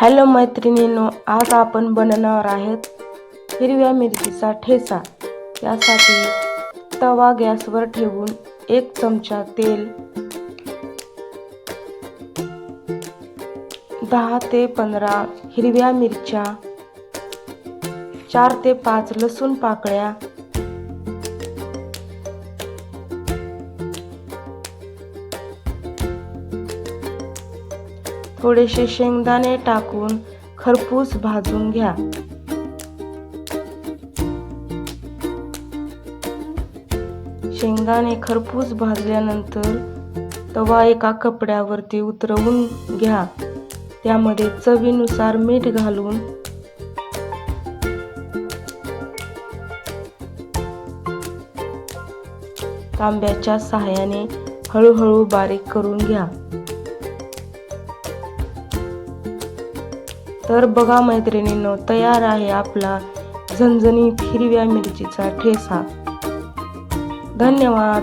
Hello मैत्रिणींनो आज आपण बनवणार आहेत हिरव्या मिरचीचा ठेचा. यासाठी तवा गॅसवर ठेवून एक चमचा तेल दहा ते पंधरा हिरव्या मिरच्या चार ते पाच लसूण पाकळ्या थोडेसे शेंगदाणे टाकून खरपूस भाजून घ्या. शेंगदाणे खरपूस भाजल्यानंतर तवा एका कपड्यावरती उतरवून घ्या. त्यामध्ये चवीनुसार मीठ घालून तांब्याच्या सहाय्याने हळूहळू बारीक करून घ्या. तर बघा मैत्रिणींनो तयार आहे आपला झणझणीत हिरव्या मिरचीचा ठेसा. धन्यवाद.